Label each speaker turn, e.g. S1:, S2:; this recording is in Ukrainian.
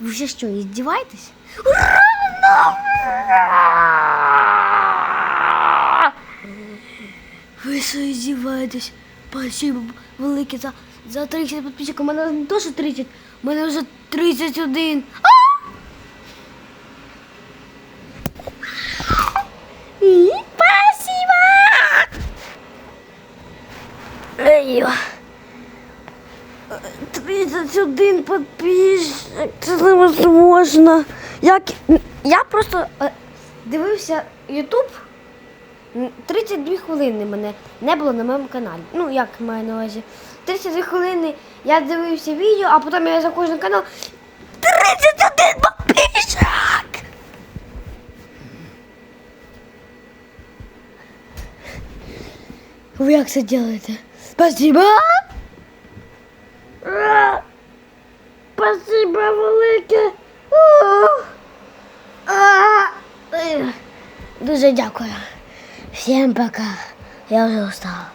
S1: Ви вже що, іздіваєтесь? Ви що іздіваєтесь? Спасибо велике за, за 30 підписчиків. У мене не то, що 30, у мене вже 31. А! Спасибо! Ей, 31 підписчик, це невозможно. Як... Я просто е, дивився Ютуб. 32 хвилини мене не було на моєму каналі. Ну, як маю на увазі. 32 хвилини я дивився відео, а потім я заходжу на канал. 31 підписчик! Ви як це робите? Спасибо! А, Спасибо велике! Е, Дуже дякую. Всім пока. Я вже устала.